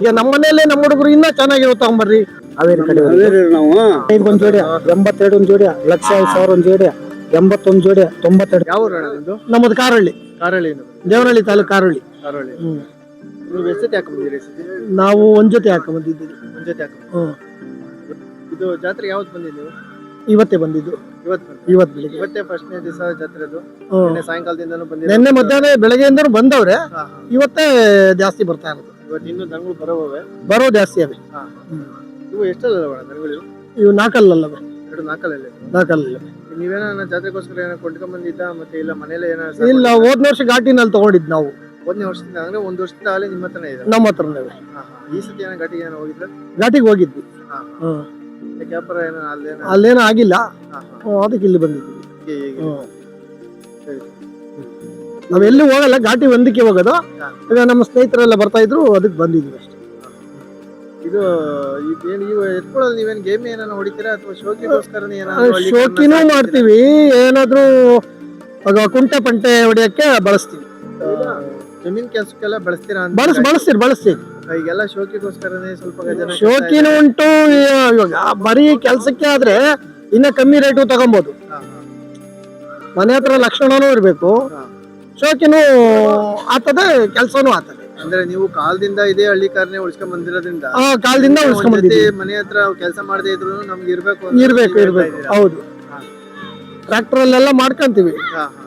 ಈಗ ನಮ್ಮ ಮನೇಲೆ ನಮ್ಮ ಹುಡುಗರು ಇನ್ನ ಚೆನ್ನಾಗಿರೋ ತಗೊಂಬರ್ರಿ. ಹಾವೇರಿ ಕಡೆ ನಾವು? ಐದು ಒಂದ್ ಜೋಡಿ ಎಂಬತ್ತೆರಡು ಒಂದ್ ಜೋಡಿ ಲಕ್ಷ ಐದು ಸಾವಿರ ಒಂದ್ ಜೋಡಿ ಎಂಬತ್ತೊಂದ್ ಜೋಡಿ ತೊಂಬತ್ತೆರಡು. ಯಾವ ನಮ್ಮದು ಕಾರಳ್ಳಿ. ಕಾರಳ್ಳಿ ದೇವನಹಳ್ಳಿ ತಾಲೂಕು ಕಾರಳ್ಳಿ. ಕಾರಳ್ಳಿ. ನೀವು ಎಷ್ಟು ಜೊತೆ ಹಾಕೊಂಡ್ಬಂದಿರಿ ನಾವು ಒಂದ್ ಜೊತೆ ಹಾಕೊಂಡ್ ಒಂದ್ ಜೊತೆ ಹಾಕೊಂಡ್ ಇದು ಜಾತ್ರೆ ಯಾವತ್ತು ಬಂದಿದ್ದು ನೀವು? ಇವತ್ತೇ ಬಂದಿದ್ದು. ಇವತ್ತು ಬಂದ ಇವತ್ ಬೆಳಿಗ್ಗೆ. ಇವತ್ತೇ ಫಸ್ಟ್ನೇ ದಿವಸ ಜಾತ್ರೆದು ಸಾಯಂಕಾಲದಿಂದನೂ ಬಂದಿದೆ ನಿನ್ನೆ ಮಧ್ಯಾಹ್ನ ಬೆಳಗ್ಗೆಯಿಂದನೂ ಬಂದವ್ರೆ. ಇವತ್ತೇ ಜಾಸ್ತಿ ಬರ್ತಾ ಇರೋದು. ಇವತ್ತು ಇನ್ನೂ ದನಗಳು ಬರೋವೆ? ಬರೋ ಜಾಸ್ತಿ ಅವೆ. ಇವು ಎಷ್ಟಲ್ಲ ದನಗಳು ಇವು? ನಾಲ್ಕಲ್ಲಲ್ಲವೆ ಎರಡು ನಾಲ್ಕಲ್ಲಿ ನಾಲ್ಕಲ್ಲವೆ ನೀವೇನ ಜಾತ್ರೆಗೋಸ್ಕರ ಏನೋ ಕೊಂಡ್ಕೊಂಡ್ ಬಂದಿದ್ದ ಮತ್ತೆ ಇಲ್ಲ ಮನೇಲಿ ಏನೋ ಇಲ್ಲ ಹೋದ್ನ ವರ್ಷ ಘಾಟಿನಲ್ಲಿ ತಗೊಂಡಿದ್ ನಾವು. ಒಂದನೇ ವರ್ಷದಿಂದ ಅಂದ್ರೆ ಒಂದು ವರ್ಷದಿಂದ ಆಗಲೇ ನಿಮ್ಮ ಹತ್ರನೇ ಇದೆ. ನಮ್ಮ ಹತ್ರನೇ. ಈ ಸತಿ ಏನೋ ಘಾಟಿಗೆ ಏನೋ ಹೋಗಿದ್ರೆ? ಘಾಟಿಗೆ ಹೋಗಿದ್ವಿ. ವ್ಯಾಪಾರ ಏನೋ ಅಲ್ಲೇನೋ? ಅಲ್ಲೇನೋ ಆಗಿಲ್ಲ. ಅದಕ್ಕೆ ಇಲ್ಲಿ ಬಂದಿದ್ವಿ. ನಾವೆಲ್ಲಿ ಹೋಗಲ್ಲ ಘಾಟಿ ಒಂದಕ್ಕೆ ಹೋಗೋದು. ಈಗ ನಮ್ಮ ಸ್ನೇಹಿತರೆಲ್ಲ ಬರ್ತಾ ಇದ್ರು ಅದಕ್ಕೆ ಬಂದಿದ್ವಿ ಅಷ್ಟೇ. ಇದು ಇದೇನು ಎತ್ಕೊಳ್ಳೋದು ನೀವೇನು ಗೇಮ್ ಏನಾನ ಹೊಡಿತೀರಾ? ಅಥವಾ ಶೋಕಿಗೋಸ್ಕರನೇ ಏನಾದ್ರು ಶೋಕಿನೂ ಮಾಡ್ತೀವಿ. ಏನಾದ್ರೂ ಕುಂಟೆ ಪಂಟೆ ಹೊಡಿಯಕ್ಕೆ ಬಳಸ್ತೀವಿ. ಜಮೀನ್ ಕೆಲ್ಸಕ್ಕೆಲ್ಲ ಬಳಸ್ತೀರಾ ಅಂತ ಬಳಸ್ ಬಳಸ್ತೀವಿ ಬಳಸ್ತೀವಿ. ಈಗೆಲ್ಲ ಶೋಕಿಗೋಸ್ಕರನೇ ಸ್ವಲ್ಪ ಜನ ಶೋಕಿನೂ ಉಂಟು ಇವಾಗ ಬರೀ ಕೆಲ್ಸಕ್ಕೆ ಆದ್ರೆ ಇನ್ನ ಕಮ್ಮಿ ರೇಟು ತಗೊಬೋದು. ಮನೆ ಹತ್ರ ಲಕ್ಷಣನೂ ಇರಬೇಕು. ಶೋಕಿನೂ ಆತದೆ ಕೆಲಸನೂ ಆತದೆ. ಅಂದ್ರೆ ನೀವು ಕಾಲದಿಂದ ಇದೇ ಹಳ್ಳಿ ಕಾರ್ನೇ ಉಳಿಸ್ಕೊಂಡ್ ಬಂದಿರೋದ್ರಿಂದ ಆ ಕಾಲದಿಂದ ಉಳಿಸ್ಕೊಂಡ್ ಜೊತೆ ಬಂದಿದ್ದೀವಿ ಮನೆ ಹತ್ರ ಕೆಲಸ ಮಾಡದೇ ಇದ್ರು ನಮ್ಗೆ ಇರ್ಬೇಕು ಅಂತ ಇರ್ಬೇಕು ಇರ್ಬೇಕು ಇದ್ದೀರಾ. ಹೌದು. ಟ್ರಾಕ್ಟರ್ ಟ್ರ್ಯಾಕ್ಟರ್ ಅಲ್ಲೆಲ್ಲ ಮಾಡ್ಕೊಂತೀವಿ. ಹಾ, ಹಾ,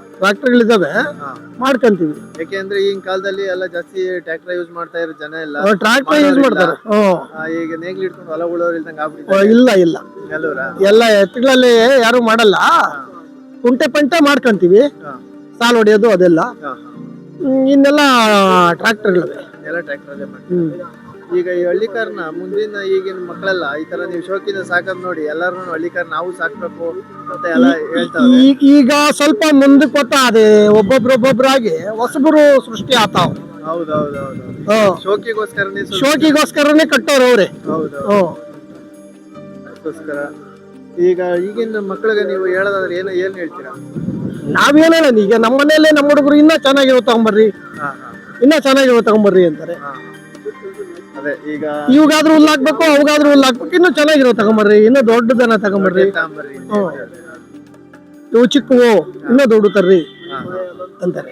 ಹಾ. ಮಾಡ್ಕೊಂತೀವಿ. ಯಾಕೆಂದ್ರೆ ಈಗಿನ ಕಾಲದಲ್ಲಿ ಎಲ್ಲ ಜಾಸ್ತಿ ಟ್ರ್ಯಾಕ್ಟರ್ ಯೂಸ್ ಮಾಡ್ತಾ ಇರೋ ಜನ ಎಲ್ಲ ಟ್ರ್ಯಾಕ್ಟರ್ ಯೂಸ್ ಮಾಡ್ತಾರೆ. ಹ್ಮ್ ಆ, ಈಗ ನೇಗ್ಲು ಇಟ್ಕೊಂಡು ಹೊಲ ಉಳೋರ್ ಇಲ್ದಂಗ ಓ, ಇಲ್ಲ ಇಲ್ಲ. ಎಲ್ಲ ಎತ್ತುಗಳಲ್ಲಿ ಯಾರು ಮಾಡಲ್ಲ. ಕುಂಟೆ ಪಂಟೆ ಮಾಡ್ಕೊಂತೀವಿ. ಹಾ. ಸಾಲ್ ಹೊಡೆಯೋದು ಅದೆಲ್ಲ. ಇನ್ನೆಲ್ಲ ಟ್ರ್ಯಾಕ್ಟರ್ಗಳಿವೆ. ಎಲ್ಲ ಟ್ರ್ಯಾಕ್ಟರ್ ಈಗ ಈ ಹಳ್ಳಿಕಾರನ ಮುಂದಿನ ಈಗಿನ ಮಕ್ಕಳೆಲ್ಲ ಈ ತರ ನೀವು ಶೋಕಿನ ಸಾಕೋದ್ ನೋಡಿ ಎಲ್ಲಾರು ಹಳ್ಳಿಕಾರ ನಾವು ಸಾಕ್ಬೇಕು ಅಂತ ಎಲ್ಲ ಹೇಳ್ತಾರೆ ಈಗ ಸ್ವಲ್ಪ ಮುಂದಕ್ಕೆ ಕೊಟ್ಟ ಅದೇ ಒಬ್ಬೊಬ್ರು ಒಬ್ಬೊಬ್ರಾಗಿ ಹೊಸಬರು ಸೃಷ್ಟಿ ಆತಾವ್ ಹೌದು ಹೌದು ಹೌದು ಹ್ಮ್. ಶೋಕಿಗೋಸ್ಕರನೇ ಶೋಕಿಗೋಸ್ಕರನೇ ಕಟ್ಟೋರು ಅವ್ರೆ. ಹೌದು ಅದಕ್ಕೋಸ್ಕರ ಈಗ ಈಗಿನ ಮಕ್ಕಳಿಗೆ ನೀವು ಹೇಳೋದಾದ್ರೆ ಏನು ಏನು ಹೇಳ್ತೀರಾ? ನಾವೇನ ಈಗ ನಮ್ಮ ಮನೆಯಲ್ಲೇ ನಮ್ಮ ಹುಡುಗರು ಇನ್ನೂ ಚೆನ್ನಾಗಿರೋ ತಗೊಂಬರ್ರಿ. ಇನ್ನ ಚೆನ್ನಾಗಿರೋ ತಗೊಂಬರ್ರಿ ಅಂತಾರೆ. ಅದೇ ಈಗ ಇವಾಗಾದ್ರೂ ಹುಲ್ಲು ಹಾಕ್ಬೇಕು ಅವಾಗಾದ್ರೂ ಹುಲ್ಲು ಹಾಕ್ಬೇಕು ಇನ್ನೂ ಚೆನ್ನಾಗಿರೋ ತಗೊಂಬರ್ರಿ ಇನ್ನೂ ದೊಡ್ಡದನ್ನ ತಗೊಂಬರ್ರಿ. ಇವು ಚಿಕ್ಕವು ಇನ್ನೂ ದೊಡ್ಡ ತರ್ರಿ. ಅಂತಾರೆ.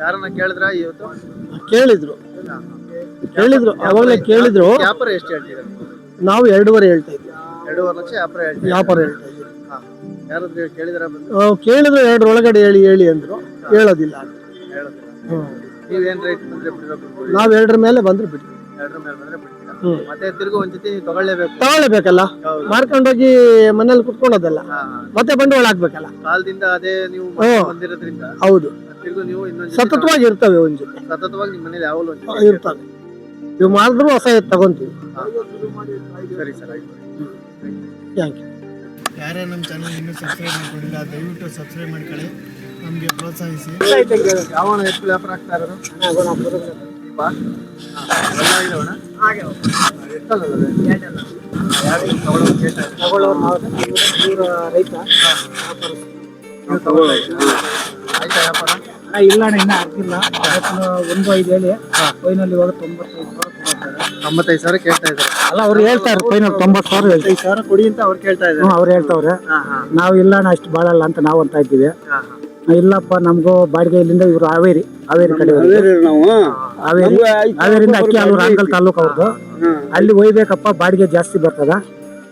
ಯಾರನ್ನ ಕೇಳಿದ್ರ ಇವತ್ತು ಕೇಳಿದ್ರು. ಅವಾಗಲೇ ಕೇಳಿದ್ರು. ವ್ಯಾಪಾರ ಎಷ್ಟು ಹೇಳ್ತೀರಾ? ನಾವು ಎರಡೂವರೆ ಹೇಳ್ತಾ ಇದ್ವಿ. ಎರಡೂವರೆ ಲಕ್ಷ ವ್ಯಾಪಾರ ಹೇಳ್ತಾ ಇದ್ವಿ. ಕೇಳಿದ್ರ ಕೇಳಿದ್ರು ಎರಡರ ಒಳಗಡೆ ಹೇಳಿ ಹೇಳಿ ಅಂದ್ರು. ಹೇಳೋದಿಲ್ಲ. ನಾವ್ ಎರಡರ ಮೇಲೆ ಬಂದ್ರೆ ಬಿಡಿ. ಎರಡರ ಮೇಲೆ ಬಂದ್ರೆ ಬಿಡ್ತೀರಾ ಮತ್ತೆ ತಿರ್ಗು ಒಂದ್ ಜೊತೆ ನೀವು ತಗೊಳ್ಳೇಬೇಕು. ತಗೊಳ್ಬೇಕಲ್ಲ ಹೌದು. ಮಾರ್ಕೊಂಡೋಗಿ ಮನೇಲಿ ಕುತ್ಕೊಳೋದಲ್ಲ. ಹಾ. ಮತ್ತೆ ಬಂಡವಾಳ ಹಾಕ್ಬೇಕಲ್ಲ. ಕಾಲದಿಂದ ಅದೇ ನೀವು ಹ್ಮ್. ಬಂದಿರೋದ್ರಿಂದ ಹೌದು. ತಿರ್ಗು ನೀವು ಇನ್ನೊಂದ್ ಸತತವಾಗಿ ಇರ್ತವೆ ಜೊತೆ. ಇರ್ತವೆ. ನೀವು ಮಾಡಿದ್ರು ಹೊಸ ತಗೊಂತೀವಿ. ಥ್ಯಾಂಕ್ ಯು ಯಾರೇ ನಮ್ಮ ಚಾನಲ್ ಇನ್ನೂ ಸಬ್ಸ್ಕ್ರೈಬ್ ಮಾಡ್ಕೊಂಡಿಲ್ಲ, ದಯವಿಟ್ಟು ಸಬ್ಸ್ಕ್ರೈಬ್ ಮಾಡ್ಕೊಳ್ಳಿ. ನಮಗೆ ಪ್ರೋತ್ಸಾಹಿಸಿ. ಯಾವಣ ಎಷ್ಟು ವ್ಯಾಪಾರ ಆಗ್ತಾ ಇರೋದು? ರೈತ ಇಲ್ಲ, ಇನ್ನೂ ಆಗ್ತಿಲ್ಲ ಒಂದು ಐದು ಹೇಳಿ. ಫೈನಲ್ ಇವಾಗ ತೊಂಬತ್ತೈದು. ತೊಂಬತ್ತೈದು ಸಾವಿರ ಕೇಳ್ತಾ ಇದ್ದಾರೆ. ಅಲ್ಲ ಅವ್ರು ಹೇಳ್ತಾರೆ ಫೈನಲ್ ತೊಂಬತ್ತು ಸಾವಿರ ಹೇಳ್ತಾರೆ. ಐದು ಸಾವಿರ ಕೊಡಿ ಅಂತ ಅವ್ರು ಕೇಳ್ತಾ ಇದ್ದಾರೆ. ಅವ್ರು ಹೇಳ್ತಾವ್ರೆ. ನಾವು ಇಲ್ಲ ನಾ ಅಷ್ಟು ಬಾಳಲ್ಲ ಅಂತ ನಾವು ಅಂತ ಇದ್ದೀವಿ. ಇಲ್ಲಪ್ಪ ನಮಗೂ ಬಾಡಿಗೆ ಇಲ್ಲಿಂದ ಇವರು ಹಾವೇರಿ ಹಾವೇರಿ ಕಡೆ ನಾವು ಹಾವೇರಿ ಹಾವೇರಿಂದ ಅಕ್ಕಿ ಅಲ್ಲೂರು ಅಂಕಲ್ ತಾಲೂಕು ಅವ್ರದ್ದು. ಅಲ್ಲಿ ಒಯ್ಬೇಕಪ್ಪ ಬಾಡಿಗೆ ಜಾಸ್ತಿ ಬರ್ತದ.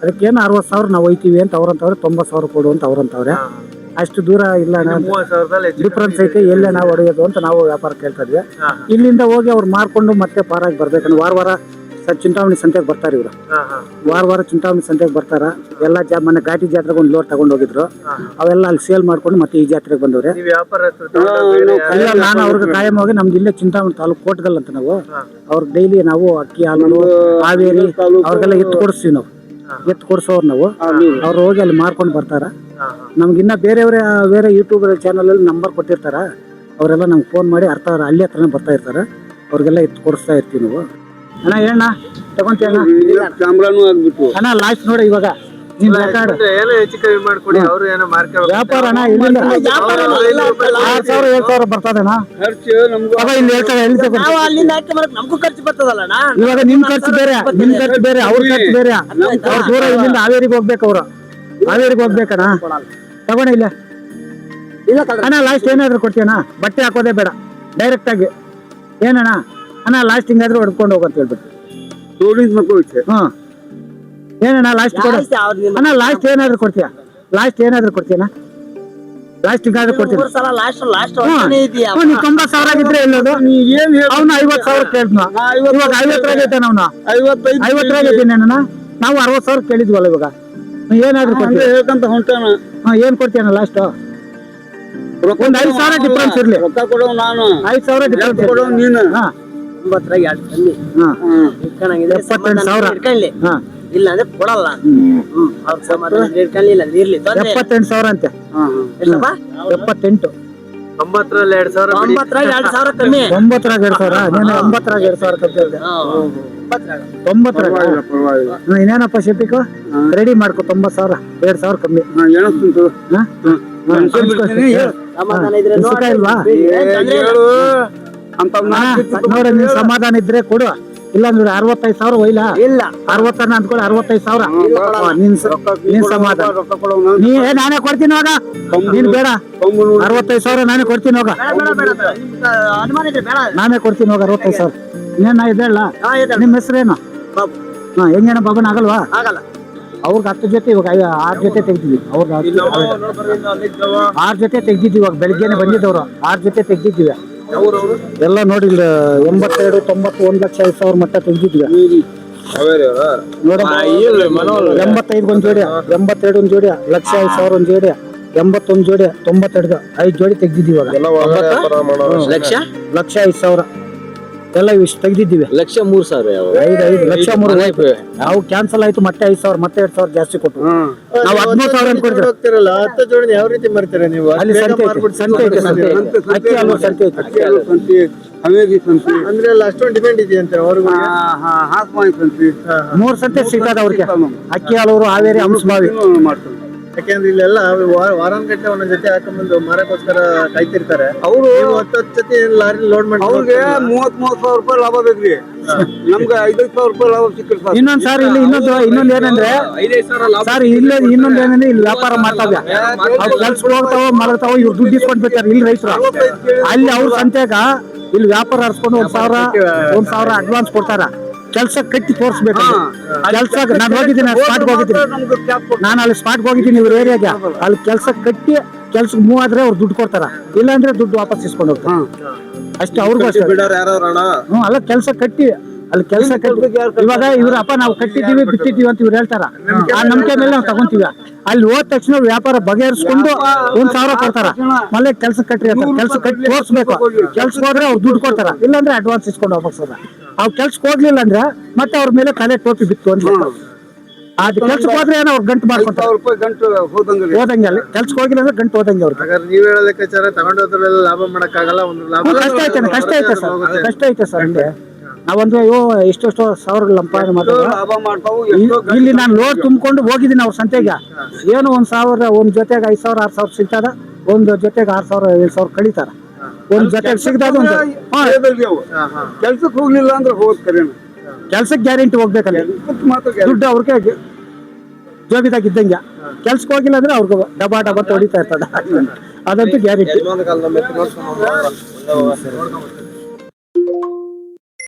ಅದಕ್ಕೇನು ಅರವತ್ತು ಸಾವಿರ ನಾವು ಒಯ್ತೀವಿ ಅಂತ ಅವ್ರಂತವ್ರೆ ತೊಂಬತ್ತು ಸಾವಿರ ಕೊಡು ಅಂತ ಅವ್ರಂತವ್ರೆ ಅಷ್ಟು ದೂರ ಇಲ್ಲ ಡಿಫ್ರೆನ್ಸ್ ಐತೆ ಎಲ್ಲೇ ನಾವು ಹೊಡೆಯೋದು ಅಂತ ನಾವು ವ್ಯಾಪಾರ ಕೇಳ್ತಾ ಇದ್ವಿ. ಇಲ್ಲಿಂದ ಹೋಗಿ ಅವ್ರು ಮಾರ್ಕೊಂಡು ಮತ್ತೆ ಪಾರಾಗಿ ಬರ್ಬೇಕಂದ್ರೆ ವಾರ ವಾರ ಸ- ಚಿಂತಾಮಣಿ ಸಂತೆಗೆ ಬರ್ತಾರೆ ಇವರು. ಹಾ ಹಾ. ವಾರ ವಾರ ಚಿಂತಾಮಣಿ ಸಂತೆಗೆ ಬರ್ತಾರ. ಎಲ್ಲ ಜಾ ಮೊನ್ನೆ ಘಾಟಿ ಜಾತ್ರೆಗೆ ಒಂದು ಲೋಡ್ ತಗೊಂಡು ಹೋಗಿದ್ರು. ಅವೆಲ್ಲ ಅಲ್ಲಿ ಸೇಲ್ ಮಾಡ್ಕೊಂಡು ಮತ್ತೆ ಈ ಜಾತ್ರೆಗೆ ಬಂದವ್ರೆ. ಇಲ್ಲ ನಾನು ಅವ್ರಿಗೆ ಕಾಯಂ ಹೋಗಿ ನಮ್ದು ಇಲ್ಲೇ ಚಿಂತಾಮಣಿ ತಾಲೂಕು ಕೋಟ್ಗಲ್ ಅಂತ ನಾವು. ಅವ್ರಿಗೆ ಡೈಲಿ ನಾವು ಅಕ್ಕಿ ಹಾಲು ಹಾವೇರಿ ಅವ್ರಿಗೆಲ್ಲ ಎತ್ತು ಕೊಡಿಸ್ತೀವಿ ನಾವು. ಎತ್ತು ಕೊಡಿಸೋರು ನಾವು. ಅವ್ರು ಹೋಗಿ ಅಲ್ಲಿ ಮಾರ್ಕೊಂಡು ಬರ್ತಾರ. ನಮ್ಗೆ ಇನ್ನ ಬೇರೆಯವರೇ ಬೇರೆ ಯೂಟ್ಯೂಬ್ ಚಾನಲ್ ಅಲ್ಲಿ ನಂಬರ್ ಕೊಟ್ಟಿರ್ತಾರ. ಅವರೆಲ್ಲ ನಮ್ಗೆ ಫೋನ್ ಮಾಡಿ ಅರ್ಥ ಅಲ್ಲಿ ಹತ್ರನೇ ಬರ್ತಾ ಇರ್ತಾರೆ. ಅವ್ರಿಗೆಲ್ಲ ಎತ್ತು ಕೊಡಿಸ್ತಾ ಇರ್ತೀವಿ ನಾವು. ಅಣ್ಣ ಹೇಳಣ್ಣ ತಗೊಂತೀಯ ಅಣ್ಣ? ಕ್ಯಾಮ್ರಾನು ಆಗ್ಬಿಟ್ಟು ಅಣ್ಣ ಲಾಸ್ಟ್ ನೋಡಿ ಇವಾಗ. ನಿನ್ ರೆಕಾರ್ಡ್ ಏನೋ ಹೆಚ್ಚು ಕಮ್ಮಿ ಮಾಡ್ಕೊಡಿ ಅವ್ರು ಏನೋ ಮಾರ್ಕ ವ್ಯಾಪಾರ ಅಣ್ಣ ಇಲ್ಲಿಂದ. ಆರ್ ಸಾವಿರ ಏಳು ಸಾವಿರ ಬರ್ತದಣ್ಣ ಖರ್ಚು ನಮ್ಗೂ ಅವ ಇಲ್ಲಿ ಹೇಳ್ತಾರೆ ಎಲ್ಲಿ ತಗೊಂಡ್ ನಾವು ಅಲ್ಲಿಂದ ಹಾಕಿ ಬರಕ್ ನಮಗೂ ಖರ್ಚು ಬರ್ತದಲ್ಲಣ್ಣ ಇವಾಗ ನಿಮ್ ಖರ್ಚು ಬೇರೆ ನಿಮ್ ಖರ್ಚು ಬೇರೆ ಅವ್ರ ಖರ್ಚು ಬೇರೆ. ಅವ್ರ ದೂರ ಇಲ್ಲಿಂದ ಹಾವೇರಿಗೆ ಹೋಗ್ಬೇಕು ಅವ್ರು. ಹಾವೇರಿಗೆ ಹೋಗ್ಬೇಕಣ್ಣ. ತಗೋಣ ಇಲ್ಲ. ಅಣ್ಣ ಲಾಸ್ಟ್ ಏನಾದ್ರು ಕೊಡ್ತೀಯಣ್ಣ? ಬಟ್ಟೆ ಹಾಕೋದೇ ಬೇಡ. ಡೈರೆಕ್ಟ್ ಆಗಿ. ಏನಣ್ಣ? ಅಣ್ಣ ಲಾಸ್ಟ್ ಹಿಂಗಾದ್ರೂ ಹೊಡ್ಕೊಂಡು ಹೋಗಂತ ಹೇಳ್ಬಿಟ್ಟು ಮಕ್ಕಳು ಹ್ಮ್ ಏನಣ್ಣ ಲಾಸ್ಟ್ ಕೊಡು. ಜಾಸ್ತಿ ಅಣ್ಣ ಲಾಸ್ಟ್ ಏನಾದ್ರು ಕೊಡ್ತೀಯಾ? ಲಾಸ್ಟ್ ಏನಾದ್ರು ಕೊಡ್ತೀಯಾ ಲಾಸ್ಟ್ ಹಿಂಗಾದ್ರೂ ಕೊಡ್ತೀನಿ. ಮೂರ್ ಸಲ ಲಾಸ್ಟ್ ಲಾಸ್ಟ್ ಇದೆಯಾ ಸಾವಿರ ಆಗಿದ್ರೆ ಎಲ್ಲೋದು? ಏನ್ ಅವ್ನು ಐವತ್ ಸಾವಿರ ಕೇಳ್ದ್ನ. ಇವಾಗ ಅವ್ನ ಅವನು. ಐವತ್ತೈದು ಐವತ್ತರಾಗೈತೆ ಅಣ್ಣ. ನಾವು ಅರವತ್ ಸಾವಿರ ಕೇಳಿದ್ವಲ್ಲ ಇವಾಗ. ಹ್ಮ್, ಏನಾದ್ರು ಕೊಡ್ತೀಯ? ಹೇಳ್ಕಂತ ಹೊಂಟಾನ. ಹಾ ಏನ್ ಕೊಡ್ತೀಯಣ್ಣ ಲಾಸ್ಟ್ ಒಂದ್ ಐದ್ ಸಾವಿರ ಡಿಫ್ರೆನ್ಸ್ ಇರ್ಲಿ. ರೊಕ್ಕ ಕೊಡೋ ನಾನು. ಐದ್ ಸಾವಿರ ಡಿಫ್ರೆನ್ಸ್ ಕೊಡೋ ನೀನು. ಹಾ. ಒಂಬತ್ತರಾಗ ಎರಡು ಕಮ್ಮಿ ಹಾ ಎಪ್ಪತ್ತೆಂಟು ಸಾವಿರ. ಇಟ್ಕೊಳ್ಳಿ ಹಾ. ಇಲ್ಲ ಅಂದ್ರೆ ಕೊಡಲ್ಲ ಅವ್ರ ಸಮಾಧಾನ ಇಟ್ಕೊಳ್ಳಿಲ್ಲ ಇರ್ಲಿ ತೊಂದ್ರೆ. ಎಪ್ಪತ್ತೆಂಟು ಸಾವಿರ ಅಂತೆ. ಇಲ್ಲಪ್ಪ ಎಪ್ಪತ್ತೆಂಟು. ಒಂಬತ್ತರಲ್ಲಿ ಎರಡ್ ಸಾವಿರ ಒಂಬತ್ತರಾಗ ಎರಡು ಸಾವಿರ ಕಮ್ಮಿ. ಒಂಬತ್ತರಾಗ ಎರಡು ಸಾವಿರ? ನೀನು ಎರಡ್ ಸಾವಿರ ಕಟ್ಟಿದ್ದೆ ತೊಂಬತ್ತರಾಗ? ಇನ್ನೇನಪ್ಪ ಶಿಪಿಕ ರೆಡಿ ಮಾಡ್ಕೊ ತೊಂಬತ್ ಸಾವಿರ. ಎರಡ್ ಸಾವಿರ ಕಮ್ಮಿ. ಸಮಾಧಾನ ಇದ್ರೆ ನೋಡಿ. ಇಲ್ವಾ ಏನ್ ಅಂತ ಅಣ್ಣ, ನೋಡು ನೀನ್ ಸಮಾಧಾನ ಇದ್ರೆ ಕೊಡು. ಇಲ್ಲ ಅಂದ್ರೆ ಅರವತ್ತೈದು ಸಾವಿರ ಒಯ್ಲ. ಇಲ್ಲ. ಅರವತ್ತ ಅಂದ್ಕೊಳ್ಳಿ ಅರವತ್ತೈದು ಸಾವಿರ. ನಿನ್ ನಿನ್ ಸಮಾಧಾನ. ನೀ ನಾನೇ ಕೊಡ್ತೀನಿ ಹೋಗ. ನೀನ್ ಬೇಡ. ಅರವತ್ತೈದು ಸಾವಿರ ನಾನೇ ಕೊಡ್ತೀನಿ ಹೋಗ. ನಾನೇ ಕೊಡ್ತೀನಿ ಹೋಗ ಅರವತ್ತೈದು ಸಾವಿರ. ಇನ್ನೇನ್ ನಾ ಇದೇಳ ಹಾ ಇದೆ ನಿಮ್ ಹೆಸರೇನು? ಹಾ ಹೆಂಗೇನ ಬಾಬನ್? ಆಗಲ್ವಾ? ಆಗಲ್ಲ. ಅವ್ರಿಗೆ ಹತ್ತು ಜೊತೆ ಇವಾಗ ಆರು ಜೊತೆ ತೆಗ್ದಿದ್ವಿ. ಅವ್ರಿಗೆ ಆರು ಆರ್ ಜೊತೆ ತೆಗ್ದಿದ್ವಿ ಇವಾಗ. ಬೆಳಿಗ್ಗೆನೆ ಬಂದಿದ್ದವ್ರು. ಆರ್ ಜೊತೆ ತೆಗ್ದಿದ್ವಿ. ಎಲ್ಲ ನೋಡಿಲ್ಲ ಎಂಬತ್ತೆರಡು ತೊಂಬತ್ತು ಒಂದ್ ಲಕ್ಷ ಐದು ಸಾವಿರ ಮಟ್ಟ ತೆಗ್ದಿದ್ವಿ. ನೋಡಿ ಎಂಬತ್ತೈದು ಒಂದ್ ಜೋಡಿ ಎಂಬತ್ತೆರಡು ಒಂದ್ ಜೋಡಿ ಲಕ್ಷ ಐದು ಸಾವಿರ ಒಂದ್ ಜೋಡಿ ಎಂಬತ್ತೊಂದ್ ಜೋಡಿ ತೊಂಬತ್ತೆರಡು ಐದು ಜೋಡಿ ತೆಗ್ದಿದ್ವಿ ಇವಾಗ. ಲಕ್ಷ ಲಕ್ಷ ಐದು ಸಾವಿರ. ಎಲ್ಲ ಇಷ್ಟು ತೆಗ್ದಿದ್ದೀವಿ. ಲಕ್ಷ ಮೂರ್ ಸಾವಿರ ಐದು ಐದು ಲಕ್ಷ ಮೂರು. ನಾವು ಕ್ಯಾನ್ಸಲ್ ಆಯ್ತು ಮತ್ತೆ ಐದು ಸಾವಿರ ಮತ್ತೆ ಎರಡ್ ಸಾವಿರ ಜಾಸ್ತಿ ಕೊಟ್ಟು ನಾವು ಹದಿಮೂರು ಸಾವಿರ ಅನ್ಕೊಂಡಿದ್ವಿ ಹೋಗ್ತಿರಲ್ಲ ಹತ್ತು ಜೋಡಿ ಯಾವ ರೀತಿ ಮಾಡ್ತೀರಾ ನೀವು? ಅಲ್ಲಿ ಸಂತೆ ಐತೆ ಸಂತೆ ಐತೆ ಸಂತೆ ಅಕ್ಕಿ ಅಲ್ವ ಸಂತೆ ಐತೆ. ಅಂದ್ರೆ ಅಲ್ಲಿ ಅಷ್ಟೊಂದು ಡಿಮ್ಯಾಂಡ್ ಇದೆಯಂತೆ ಅವ್ರಿಗೆ? ಮೂರ್ ಸಂತೆ ಸಿಗ್ತದ ಅವ್ರಿಗೆ. ಅಕ್ಕಿ ಹಾಲೂರು ಹಾವೇರಿ ಹಂಸಮಾವಿ ಯಾಕೆಂದ್ರೆ ಇಲ್ಲೆಲ್ಲ ವಾರಾನ್ಗಟ್ಟಲೆ ಒಂದೊಂದ್ ಜೊತೆ ಹಾಕೊಂಡ್ಬಂದು ಮಾರಕ್ಕೋಸ್ಕರ ಕಾಯ್ತಿರ್ತಾರೆ. ಅವರು ಹತ್ತು ಹತ್ತು ಜೊತೆ ಲಾರಿ ಲೋಡ್ ಮಾಡಿ ಅವ್ರಿಗೆ ಮೂವತ್ ಮೂವತ್ ಸಾವಿರ ರೂಪಾಯಿ ಲಾಭ ಬೇಕ್ರಿ. ನಮ್ಗೆ ಐದೈದು ಸಾವಿರ ರೂಪಾಯಿ ಲಾಭ ಸಿಕ್ಕಿರ್ತ ಸಾಕು ಇನ್ನೊಂದ್ ಸರ್ ಇಲ್ಲಿ ಇನ್ನೊಂದು ಇನ್ನೊಂದ್ ಏನಂದ್ರೆ ಸರ್ ಇಲ್ಲ ಇನ್ನೊಂದ್ ಏನಂದ್ರೆ ಇಲ್ಲಿ ವ್ಯಾಪಾರ ಮಾಡ್ತಾವೆ ಅವ್ರು ಕೆಲ್ಸಕ್ಕೆ ಹೋಗ್ತಾವ ಮಾಡ್ತಾವ ಇವ್ರು ದುಡ್ಡು ಇಸ್ಕೊಂಡ್ ಬಿಡ್ತಾರೆ ಇಲ್ಲಿ ರೈತರು. ಅಲ್ಲಿ ಅವ್ರ ಸಂತ್ಯಾಗ ಇಲ್ಲಿ ವ್ಯಾಪಾರ ಹರಿಸ್ಕೊಂಡು ಒಂದ್ ಸಾವಿರ ಒಂದ್ ಸಾವಿರ ಅಡ್ವಾನ್ಸ್ ಕೊಡ್ತಾರ. ಕೆಲ್ಸ ಕಟ್ಟಿ ತೋರಿಸ್ಬೇಕು ಕೆಲಸ ನಾನು ಹೋಗಿದ್ದೀನಿ ಸ್ಪಾಟ್ಗೆ ಹೋಗಿದ್ದೀನಿ. ನಾನು ಅಲ್ಲಿ ಸ್ಪಾಟ್ಗೆ ಹೋಗಿದ್ದೀನಿ ಇವ್ರ ಏರಿಯಾಗೆ ಅಲ್ಲಿ ಕೆಲಸ ಕಟ್ಟಿ ಕೆಲ್ಸಕ್ಕೆ ಮೂವ್ ಆದ್ರೆ ಅವ್ರು ದುಡ್ಡು ಕೊಡ್ತಾರ. ಇಲ್ಲಾಂದ್ರೆ ದುಡ್ಡು ವಾಪಸ್ ಇಸ್ಕೊಂಡು ಹೋಗ್ತಾರೆ. ಅಷ್ಟೇ ಅವ್ರಿಗೂ ಅಷ್ಟೇ. ಹ್ಞೂ ಅಲ್ಲ ಕೆಲಸ ಕಟ್ಟಿ ಅಲ್ಲಿ ಕೆಲಸ ಇವಾಗ ಇವ್ರ ಅಪ್ಪ ನಾವು ಕಟ್ಟಿದೀವಿ ಬಿಟ್ಟಿದೀವಿ ಅಂತ ಇವ್ರು ಹೇಳ್ತಾರ. ಆ ನಂಬಿಕೆ ಮೇಲೆ ನಾವು ತಗೊಂತೀವಿ. ಅಲ್ಲಿ ಹೋದ ತಕ್ಷಣ ವ್ಯಾಪಾರ ಬಗೆಹರಿಸ್ಕೊಂಡು ಒಂದ್ ಸಾವಿರ ಕೊಡ್ತಾರ. ಮಳೆ ಕೆಲಸ ಅಂತ. ಕೆಲಸ ಕಟ್ಟಿ ತೋರ್ಸ್ಬೇಕು. ಕೆಲ್ಸಕ್ಕೆ ಹೋದ್ರೆ ಅವ್ರು ದುಡ್ಡು ಕೊಡ್ತಾರ. ಇಲ್ಲಾಂದ್ರೆ ಅಡ್ವಾನ್ಸ್ ಇಸ್ಕೊಂಡು ಹೋಗ್ಬೇಕು ಸರ್. ಅವ್ರು ಕೆಲ್ಸಕ್ಕೆ ಹೋಗ್ಲಿಲ್ಲ ಅಂದ್ರೆ ಮತ್ತೆ ಅವ್ರ ಮೇಲೆ ಕಲೆ ಟೋಪಿ ಬಿತ್ತು ಅಂತ ಅದ್ ಕೆಲ್ಸಕ್ಕೆ ಹೋದ್ರೆ ಏನೋ ಅವ್ರು ಗಂಟು ಮಾಡ್ಕೊಂತಾರೆ. ಗಂಟು ಹೋದಂಗೆ ಅಲ್ಲಿ. ಕೆಲ್ಸಕ್ಕೆ ಹೋಗಿಲ್ಲ ಅಂದ್ರೆ ಗಂಟು ಹೋದಂಗೆ ಹಾಗಾದ್ರೆ ನೀವ್ ಹೇಳೋ ಲೆಕ್ಕಾಚಾರ ತಗೊಂಡೋದ್ರಲ್ಲೆಲ್ಲ ಲಾಭ ಮಾಡಕ್ಕಾಗಲ್ಲ ಒಂದು ಲಾಭ ಕಷ್ಟ ಐತೆ ಕಷ್ಟ ಐತೆ ಸರ್. ಕಷ್ಟ ಐತೆ ಸರ್. ಹಂಗೆ ನಾವೊಂದು ಅಯ್ಯೋ ಎಷ್ಟೆಷ್ಟೋ ಸಾವಿರ ಲಂಪಾಯಣೆ ಮಾಡ್ತಾರೆ ಇಲ್ಲಿ ನಾನು ಲೋಡ್ ತುಂಬಿಕೊಂಡು ಹೋಗಿದ್ದೀನಿ ಅವ್ರ ಸಂತೆಗೆ. ಏನು ಒಂದು ಸಾವಿರ ಒಂದ್ ಜೊತೆಗೆ ಐದು ಸಾವಿರ ಆರು ಸಾವಿರ ಸಿಗ್ತದ. ಒಂದು ಜೊತೆಗೆ ಆರು ಸಾವಿರ ಏಳು ಸಾವಿರ ಕಳೀತಾರ. ಒಂದ್ ಜೊತೆಗೆ ಸಿಗ್ತದ ಒಂದು. ಕೆಲ್ಸಕ್ಕೆ ಹೋಗ್ಲಿಲ್ಲ ಅಂದ್ರೆ ಹೋಗ್ತಾರೆ ಕರೆನ. ಕೆಲ್ಸಕ್ಕೆ ಗ್ಯಾರಂಟಿ ಹೋಗ್ಬೇಕಲ್ಲ. ದುಡ್ಡು ಅವ್ರಿಗೆ ಜೋಗಿದಾಗ ಇದ್ದಂಗೆ. ಕೆಲ್ಸಕ್ಕೆ ಹೋಗಿಲ್ಲ ಅಂದ್ರೆ ಅವ್ರಿಗೆ ಡಬಾ ಡಬಾ ತೊಡಿತಾ ಇರ್ತದ. ಅದಂತೂ ಗ್ಯಾರಂಟಿ